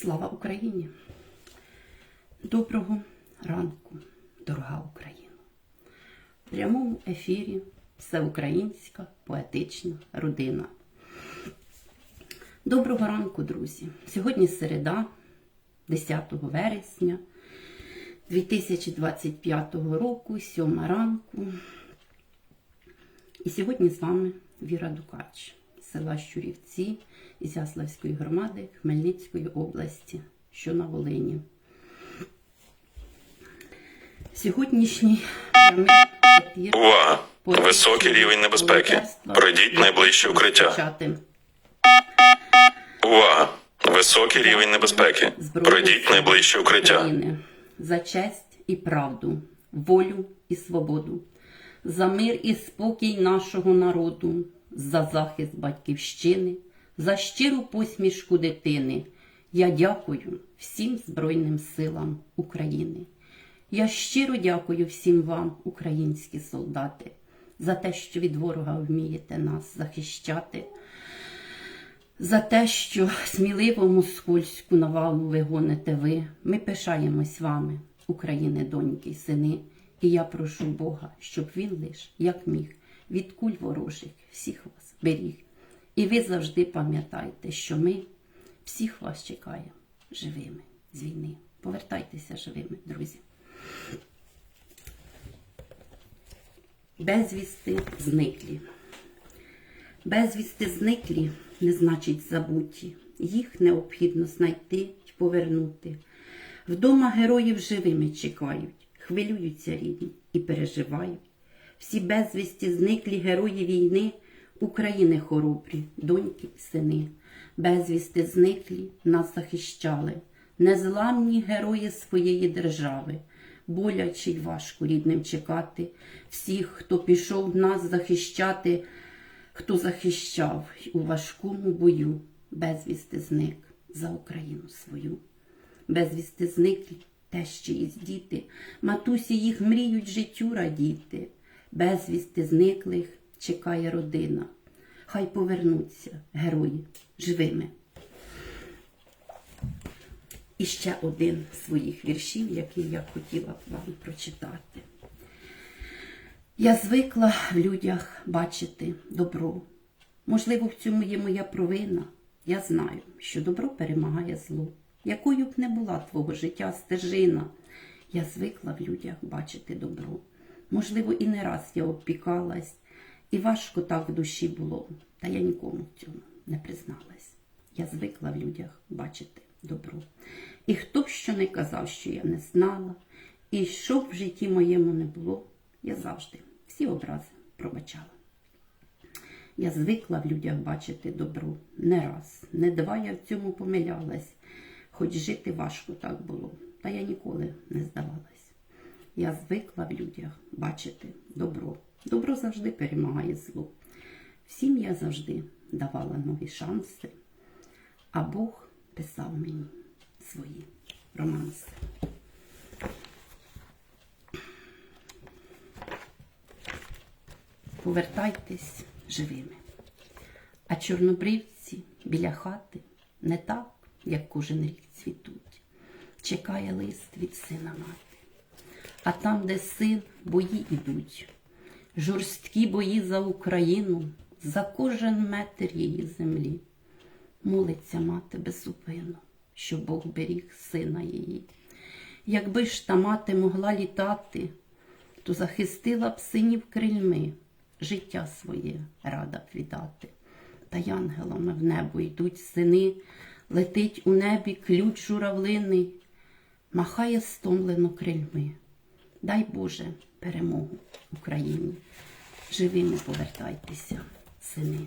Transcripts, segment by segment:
Слава Україні! Доброго ранку, дорога Україна! В прямому ефірі всеукраїнська поетична родина. Доброго ранку, друзі! Сьогодні середа, 10 вересня 2025 року, 7 ранку. І сьогодні з вами Віра Дукач, села Щурівці Ізяславської громади Хмельницької області, що на Волині. Сьогоднішній ефір Увага! Високий рівень небезпеки. Пройдіть найближче укриття. Увага! Високий рівень небезпеки. Пройдіть найближче укриття. За честь і правду, волю і свободу, за мир і спокій нашого народу, за захист батьківщини, за щиру посмішку дитини. Я дякую всім Збройним силам України. Я щиро дякую всім вам, українські солдати, за те, що від ворога вмієте нас захищати за те, що сміливо москальську навалу ви гоните ви. Ми пишаємось вами, України, доньки й сини. І я прошу Бога, щоб він лиш, як міг, від куль ворожих всіх вас беріг. І ви завжди пам'ятайте, що ми всіх вас чекаємо живими з війни. Повертайтеся живими, друзі. Безвісти зниклі. Безвісти зниклі не значить забуті. Їх необхідно знайти й повернути. Вдома героїв живими чекають, хвилюються рідні і переживають. Всі безвісті зниклі герої війни, України хоробрі, доньки сини. Безвісти зниклі нас захищали, незламні герої своєї держави. Боляче й важко рідним чекати всіх, хто пішов нас захищати хто захищав у важкому бою, безвісти зник за Україну свою. Безвісти зниклі тещі із діти, матусі їх мріють життю радіти. Безвісти зниклих чекає родина. Хай повернуться герої живими. І ще один з своїх віршів, який я хотіла б вам прочитати. Я звикла в людях бачити добро. Можливо, в цьому є моя провина. Я знаю, що добро перемагає зло. Якою б не була твого життя стежина, я звикла в людях бачити добро. Можливо, і не раз я обпікалась, і важко так в душі було, та я нікому в цьому не призналась. Я звикла в людях бачити добро. І хто б що не казав, що я не знала, і що б в житті моєму не було, я завжди всі образи пробачала. Я звикла в людях бачити добро. Не раз, не два я в цьому помилялась, хоч жити важко так було, та я ніколи не здавалась. Я звикла в людях бачити добро. Добро завжди перемагає зло. Всім я завжди давала нові шанси, а Бог писав мені свої романси. повертайтесь живими. А чорнобривці біля хати не так, як кожен рік цвітуть. Чекає лист від сина мати. А там, де син, бої ідуть, жорсткі бої за Україну, за кожен метр її землі. Молиться мати безупину, щоб Бог беріг сина її. Якби ж та мати могла літати, то захистила б синів крильми, життя своє рада б віддати. Та янголами в небо йдуть сини, летить у небі ключ журавлиний, махає стомлено крильми. Дай Боже перемогу Україні. Живими повертайтеся, сини.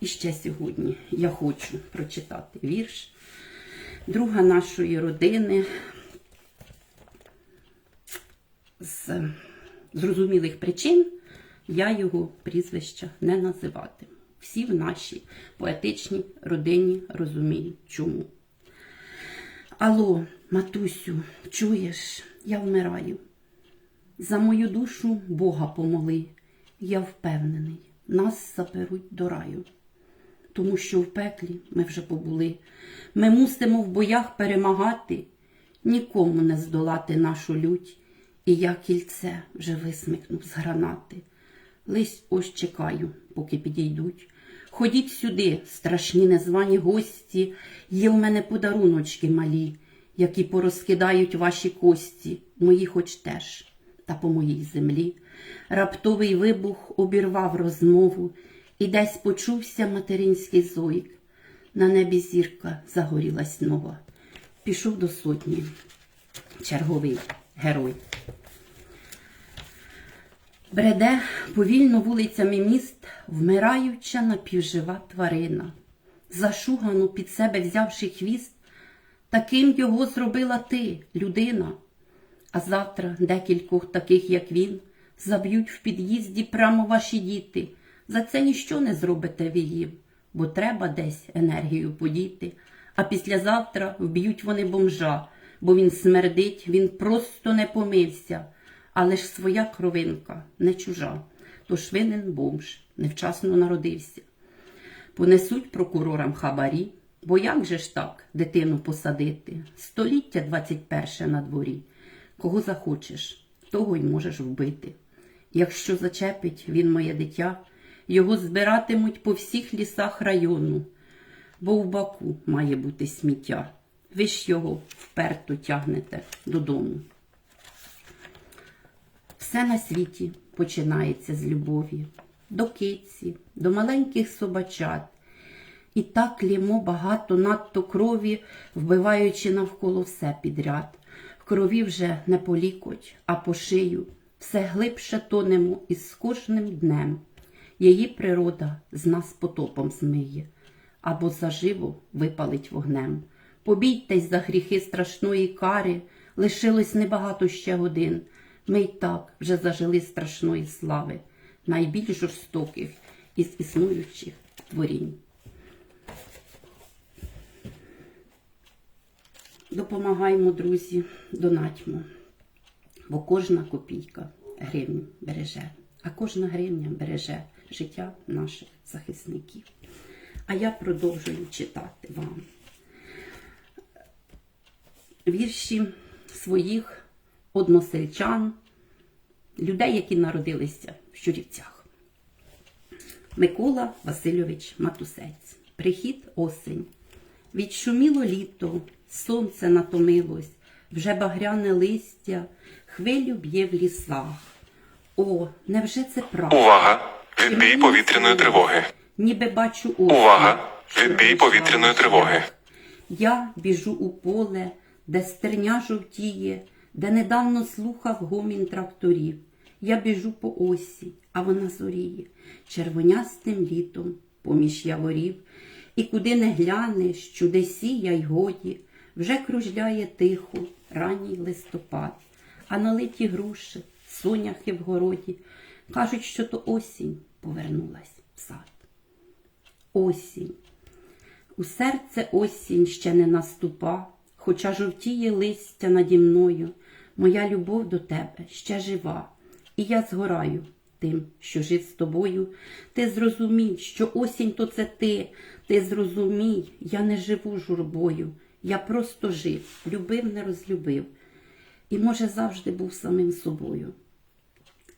І ще сьогодні я хочу прочитати вірш друга нашої родини з зрозумілих причин я його прізвища не називатиму. Всі в нашій поетичній родині розуміють чому. Алло, матусю, чуєш, я вмираю. За мою душу Бога помоли. Я впевнений, нас заберуть до раю. тому що в пеклі ми вже побули. Ми мусимо в боях перемагати, нікому не здолати нашу лють, і я кільце вже висмикнув з гранати. Лись ось чекаю, поки підійдуть. Ходіть сюди, страшні незвані гості, є в мене подаруночки малі, які порозкидають ваші кості, мої хоч теж, та по моїй землі. Раптовий вибух обірвав розмову, і десь почувся материнський зойк. На небі зірка загорілась нова. Пішов до сотні. Черговий герой. Бреде повільно вулицями міст, вмираюча напівжива тварина. Зашугану під себе взявши хвіст, таким його зробила ти, людина. А завтра декількох таких, як він, заб'ють в під'їзді прямо ваші діти. За це ніщо не зробите ви їм, бо треба десь енергію подіти. А післязавтра вб'ють вони бомжа, бо він смердить, він просто не помився. Але ж своя кровинка не чужа, тож винен бомж, невчасно народився. Понесуть прокурорам хабарі, бо як же ж так дитину посадити? Століття 21 на дворі. Кого захочеш, того й можеш вбити. Якщо зачепить він моє дитя, його збиратимуть по всіх лісах району, бо в баку має бути сміття. Ви ж його вперто тягнете додому. Все на світі починається з любові, до киці, до маленьких собачат. І так лімо багато надто крові, вбиваючи навколо все підряд. В крові вже не по лікоть, а по шию. Все глибше тонемо із кожним днем. Її природа з нас потопом змиє, або заживо випалить вогнем. Побійтесь за гріхи страшної кари, лишилось небагато ще годин. Ми й так вже зажили страшної слави, найбільш жорстоких із існуючих творінь. Допомагаємо, друзі, донатьмо, бо кожна копійка гривню береже, а кожна гривня береже життя наших захисників. А я продовжую читати вам вірші своїх односельчан, людей, які народилися в Щурівцях. Микола Васильович Матусець. Прихід осень. Відшуміло літо, сонце натомилось, вже багряне листя, хвилю б'є в лісах. О, невже це правда? Увага! Відбій повітряної тривоги. Ніби бачу осінь. Увага! Відбій повітряної тривоги. Я біжу у поле, де стерня жовтіє, де недавно слухав гомін тракторів. Я біжу по осі, а вона зоріє, червонястим літом поміж яворів. І куди не глянеш, чуде сія й годі, вже кружляє тихо ранній листопад, а налиті груші, соняхи в городі, кажуть, що то осінь повернулась в сад. Осінь. У серце осінь ще не наступа, хоча жовтіє листя наді мною, моя любов до тебе ще жива, і я згораю тим, що жив з тобою. Ти зрозумій, що осінь то це ти, ти зрозумій, я не живу журбою, я просто жив, любив, не розлюбив, і, може, завжди був самим собою.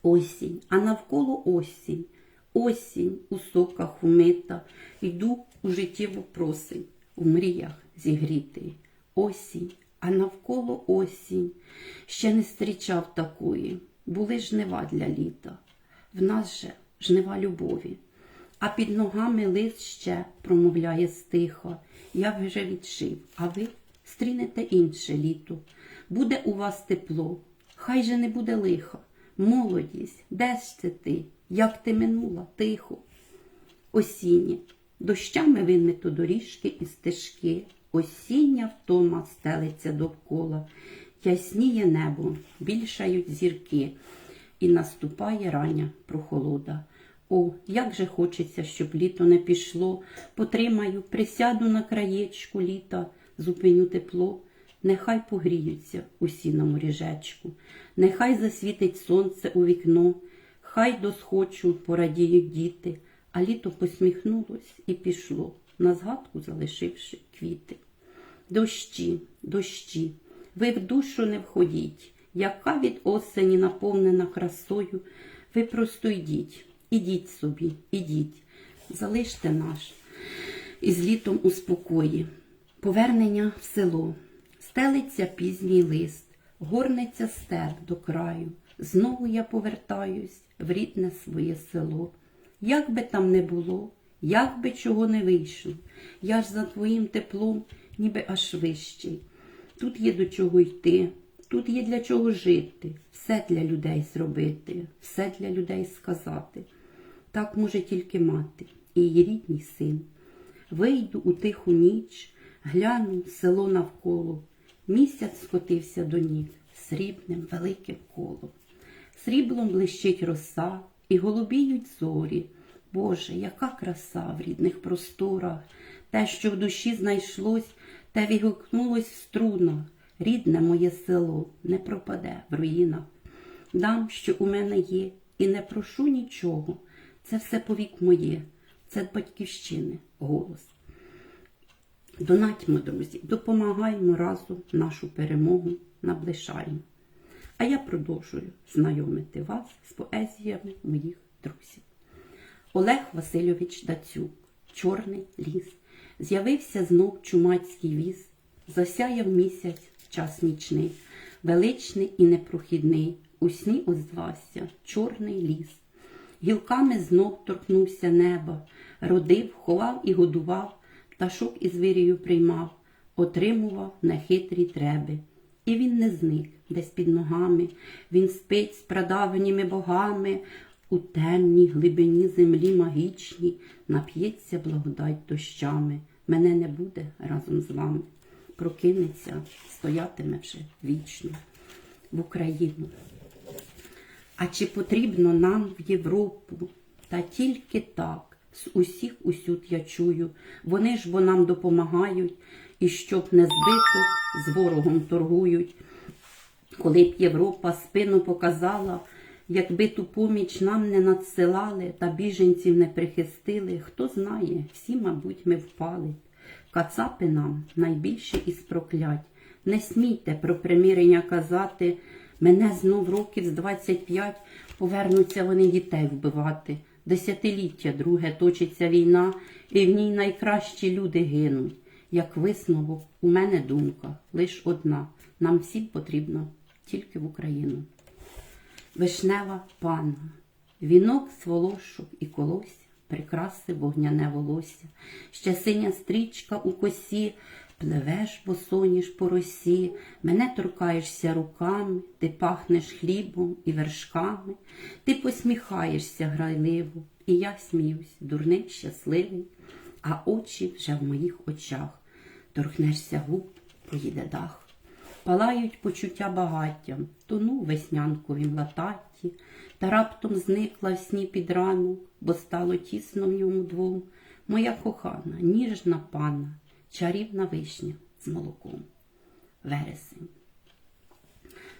Осінь, а навколо осінь, осінь у соках умита, йду у життєву просень, у мріях зігрітий. Осінь, а навколо осінь, ще не зустрічав такої, були жнива для літа, в нас же жнива любові. А під ногами лист ще промовляє стиха. Я вже відшив, а ви стрінете інше літо. Буде у вас тепло, хай же не буде лиха. Молодість, де ж це ти? Як ти минула тихо? Осіннє, дощами вимито доріжки і стежки, осіння втома стелиться довкола, ясніє небо, більшають зірки, і наступає рання прохолода. О, як же хочеться, щоб літо не пішло, потримаю, присяду на краєчку літа, зупиню тепло. Нехай погріються усі на моріжечку, нехай засвітить сонце у вікно, хай досхочу порадіють діти, а літо посміхнулось і пішло, на згадку залишивши квіти. Дощі, дощі, ви в душу не входіть, яка від осені наповнена красою, ви просто йдіть, ідіть собі, ідіть, залиште наш із літом у спокої. Повернення в село, стелиться пізній лист, горниться степ до краю. Знову я повертаюсь в рідне своє село. Як би там не було, як би чого не вийшло, я ж за твоїм теплом, ніби аж вищий. Тут є до чого йти, тут є для чого жити, все для людей зробити, все для людей сказати. Так може тільки мати і її рідний син. Вийду у тиху ніч, гляну село навколо. Місяць скотився до ніг срібним великим колом. Сріблом блищить роса і голубіють зорі. Боже, яка краса в рідних просторах! Те, що в душі знайшлось, те відгукнулось в струнах. Рідне моє село не пропаде в руїнах. Дам, що у мене є, і не прошу нічого. Це все повік моє, це батьківщини голос. Донатьмо, друзі, допомагаємо разом нашу перемогу наближаємо. А я продовжую знайомити вас з поезіями моїх друзів. Олег Васильович Дацюк, Чорний ліс. З'явився знов чумацький віз, засяяв місяць час нічний, величний і непрохідний, у сні озвався чорний ліс. Гілками знов торкнувся неба, родив, ховав і годував, пташок із вирію приймав, отримував нехитрі треби. І він не зник десь під ногами, він спить з прадавніми богами, у темній глибині землі магічній, нап'ється благодать дощами. Мене не буде разом з вами. Прокинеться, стоятиме вже вічно в Україну. А чи потрібно нам в Європу? Та тільки так, з усіх усюд я чую. Вони ж бо нам допомагають, і щоб не збито, з ворогом торгують. Коли б Європа спину показала, якби ту поміч нам не надсилали та біженців не прихистили, хто знає, всі, мабуть, ми впали. Кацапи нам найбільше із проклять. Не смійте про примирення казати. Мене знов років з 25 повернуться вони дітей вбивати. Десятиліття друге точиться війна, і в ній найкращі люди гинуть. Як висновок, у мене думка лиш одна. Нам всім потрібно тільки в Україну. Вишнева панна, вінок з волошок і колосся, прикраси вогняне волосся, ще синя стрічка у косі, пливеш босоніж по росі, мене торкаєшся руками, ти пахнеш хлібом і вершками, ти посміхаєшся грайливо, і я сміюсь, дурний, щасливий, а очі вже в моїх очах. Торкнешся губ, поїде дах. Палають почуття багаттям, тону веснянковім лататті, та раптом зникла в сні під ранок, бо стало тісно в ньому двом. Моя кохана, ніжна панна, чарівна вишня з молоком. Вересень.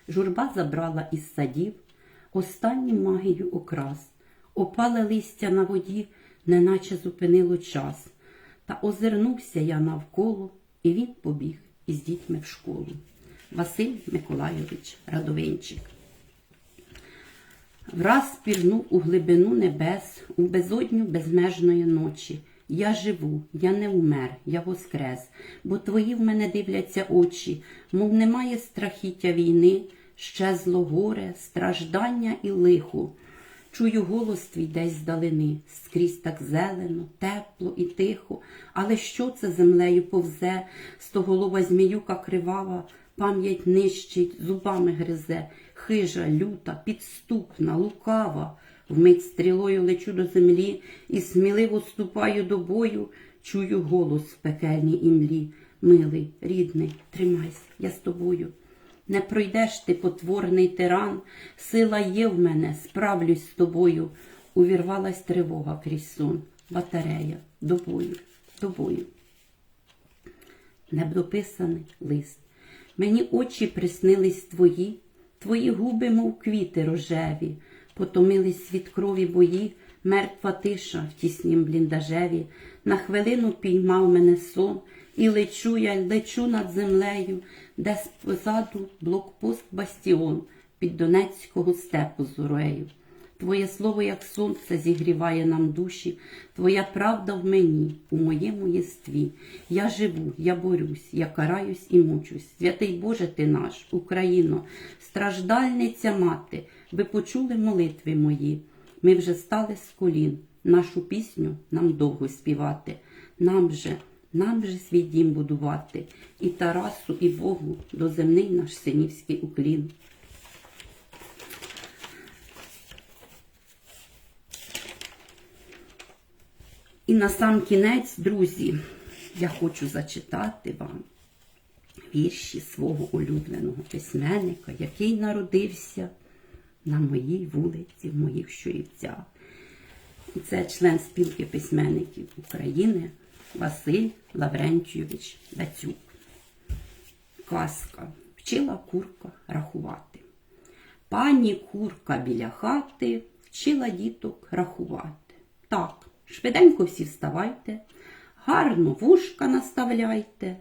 Журба забрала із садів останню магію окрас, опале листя на воді, неначе зупинило час. Та озирнувся я навколо, і він побіг із дітьми в школу. Василь Миколайович Радовинчик. Враз пірнув у глибину небес, у безодню безмежної ночі. Я живу, я не умер, я воскрес, бо твої в мене дивляться очі, мов немає страхіття війни, щезло горе, страждання і лихо. Чую голос твій десь здалини, скрізь так зелено, тепло і тихо. Але що це землею повзе, стоголова зміюка кривава, пам'ять нищить, зубами гризе, хижа, люта, підступна, лукава. Вмить стрілою лечу до землі і сміливо ступаю до бою, чую голос в пекельній імлі. Милий, рідний, тримайся, я з тобою. Не пройдеш ти потворний тиран, сила є в мене, справлюсь з тобою. Увірвалась тривога крізь сон, батарея, до бою, до бою. Недописаний лист. Мені очі приснились твої, твої губи, мов квіти рожеві, потомились від крові бої, Мертва тиша в тіснім бліндажеві, на хвилину піймав мене сон, і лечу я, лечу над землею, де позаду блокпост бастіон під Донецького степу зорею. Твоє слово, як сонце, зігріває нам душі, Твоя правда в мені, у моєму єстві. Я живу, я борюсь, я караюсь і мучусь. Святий Боже ти наш, Україно, страждальниця мати, ви почули молитви мої. Ми вже стали з колін. Нашу пісню нам довго співати. Нам же, нам же свій дім будувати. І Тарасу, і Богу доземний наш синівський уклін. І на сам кінець, друзі, я хочу зачитати вам вірші свого улюбленого письменника, який народився на моїй вулиці, в моїх Щурівцях. Це член спілки письменників України Василь Лаврентійович Дацюк. Казка вчила курка рахувати. Пані курка біля хати вчила діток рахувати. Так, швиденько всі вставайте, гарно вушка наставляйте,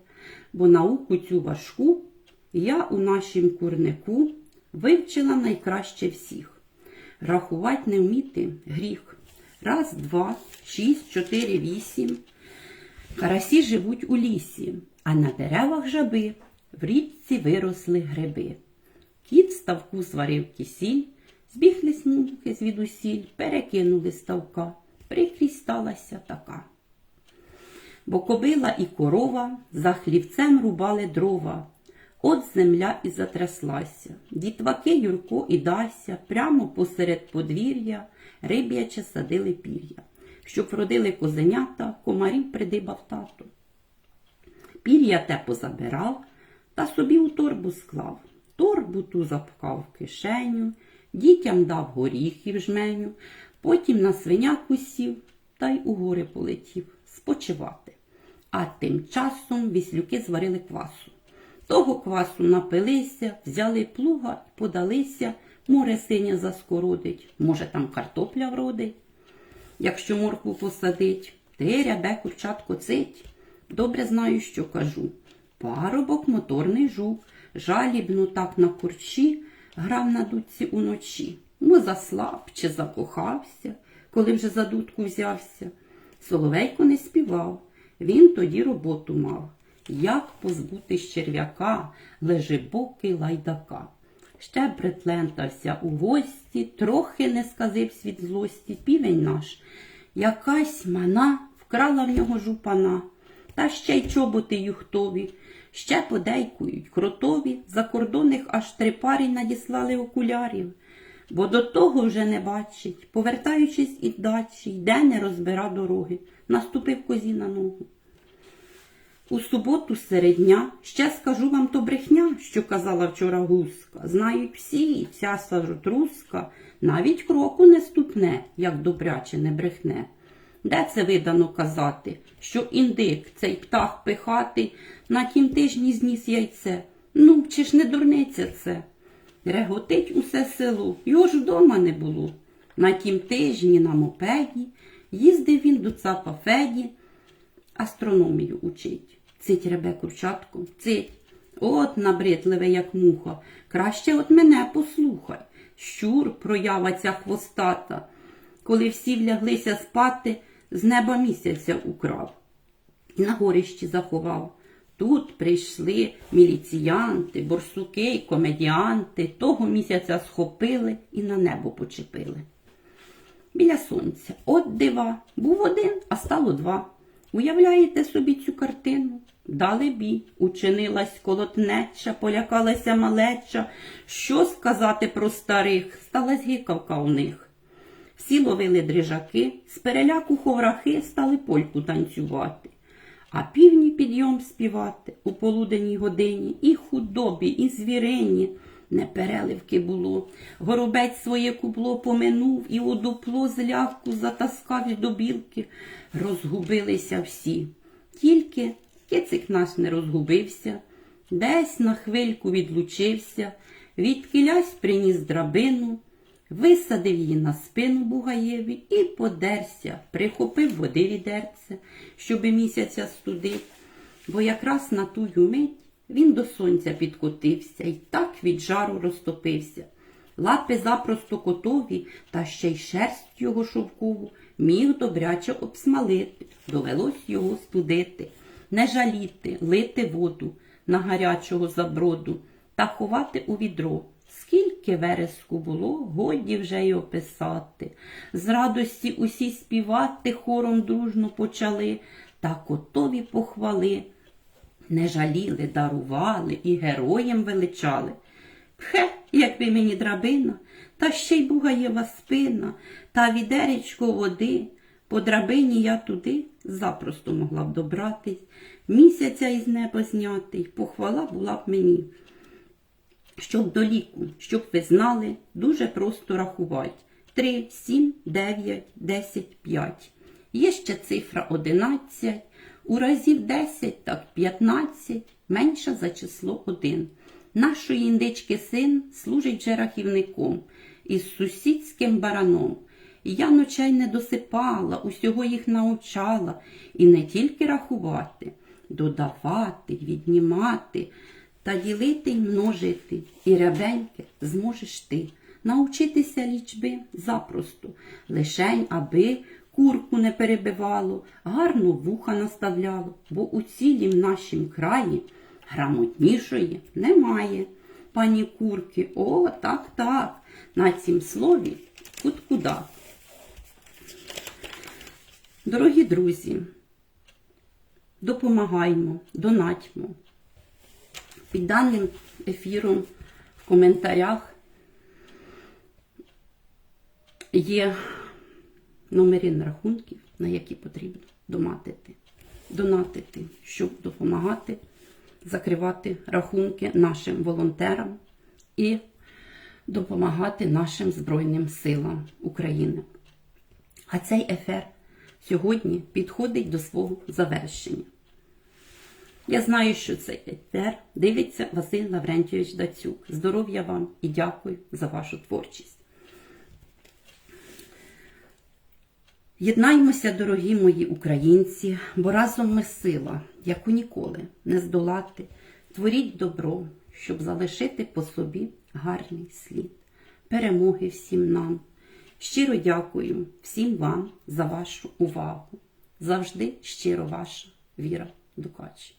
бо науку цю важку я у нашім курнику вивчила найкраще всіх. Рахувати не вміти гріх. Раз, два, шість, чотири, вісім. Карасі живуть у лісі, а на деревах жаби в річці виросли гриби. Кіт ставку зварив кисіль, збігли смуги звідусіль, перекинули ставка. Прикрість сталася така. Бо кобила і корова за хлівцем рубали дрова. От земля і затряслася. Дітваки Юрко і Дася прямо посеред подвір'я риб'яче садили пір'я. Щоб вродили козенята, комарів придибав тато. Пір'я те позабирав та собі у торбу склав. Торбу ту запхав в кишеню, дітям дав горіхів жменю, потім на свиняку сів та й у гори полетів спочивати. А тим часом віслюки зварили квасу. Того квасу напилися, взяли плуга і подалися, море синє заскородить, може там картопля вродить. Якщо моркву посадить, ти рябе курчатко цить. Добре знаю, що кажу. Парубок моторний жук, жалібно так на курчі, грав на дудці уночі. Ну, заслаб чи закохався, коли вже за дудку взявся. Соловейко не співав, він тоді роботу мав. Як позбутись черв'яка, лежебокий лайдака. Ще притлентався у гості, трохи не сказився від злості півень наш. Якась мана вкрала в нього жупана, та ще й чоботи юхтові, ще подейкують кротові, закордонних аж три парі надіслали окулярів, бо до того вже не бачить, повертаючись із дачі, йде не розбира дороги, наступив козі на ногу. У суботу серед дня ще скажу вам то брехня, що казала вчора гуска. Знають всі, ця сажотруска навіть кроку не ступне, як добряче не брехне. Де це видано казати, що індик, цей птах пихатий, на тім тижні зніс яйце? Ну, чи ж не дурниця це? Реготить усе село, його ж вдома не було. На тім тижні на мопеді їздив він до цапа Феді, астрономію учить. Цить ребе курчатку, цить. От набридливе, як муха. Краще от мене послухай. Щур проява ця хвостата. Коли всі вляглися спати, з неба місяця украв. І на горищі заховав. Тут прийшли міліціянти, борсуки комедіанти, того місяця схопили і на небо почепили. Біля сонця. От дива. Був один, а стало два. Уявляєте собі цю картину? Далебі, учинилась колотнеча, полякалася малеча. Що сказати про старих? Сталась гикавка у них. Всі ловили дрижаки, з переляку ховрахи стали польку танцювати. А півні підйом співати у полуденній годині і худобі, і звірині. Не переливки було. Горобець своє кубло поминув і у дупло з лягку затаскав до білки. Розгубилися всі. Тільки кицик наш не розгубився, десь на хвильку відлучився, відкилясь приніс драбину, висадив її на спину Бугаєві і подерся, прихопив води відерце, щоби місяця студить, бо якраз на тую мить він до сонця підкотився і так від жару розтопився. Лапи запросто котові, та ще й шерсть його шовкову міг добряче обсмалити, довелось його студити, не жаліти, лити воду на гарячого заброду та ховати у відро. Скільки вереску було, годі вже й описати. З радості усі співати хором дружно почали, та котові похвали. Не жаліли, дарували і героєм величали. Пхе, якби мені драбина, та ще й бугаєва спина, та відеречко води. По драбині я туди запросто могла б добратись, місяця із неба знятий, похвала була б мені. Щоб до ліку, щоб ви знали, дуже просто рахувати. 3, 7, 9, 10, 5. Є ще цифра 11, у разів 10, так 15, менша за число 1. Нашої індички син служить же рахівником із сусідським бараном. Я ночей не досипала, усього їх научала, і не тільки рахувати, додавати, віднімати, та ділити й множити, і рябеньке зможеш ти. Научитися лічби запросто, лишень, аби курку не перебивало, гарно вуха наставляло, бо у цілім нашім краї грамотнішої немає. Пані курки, о, так, так, на цім слові кут-куда. Дорогі друзі, допомагаймо, донатьмо. Під даним ефіром в коментарях є номери рахунків, на які потрібно донатити. Донатити, щоб допомагати закривати рахунки нашим волонтерам і допомагати нашим Збройним силам України. А цей ефір сьогодні підходить до свого завершення. Я знаю, що цей ефір дивиться Василь Лаврентійович Дацюк. Здоров'я вам і дякую за вашу творчість. Єднаймося, дорогі мої українці, бо разом ми сила, яку ніколи не здолати. Творіть добро, щоб залишити по собі гарний слід. Перемоги всім нам. Щиро дякую всім вам за вашу увагу. Завжди щиро ваша Віра Дукач.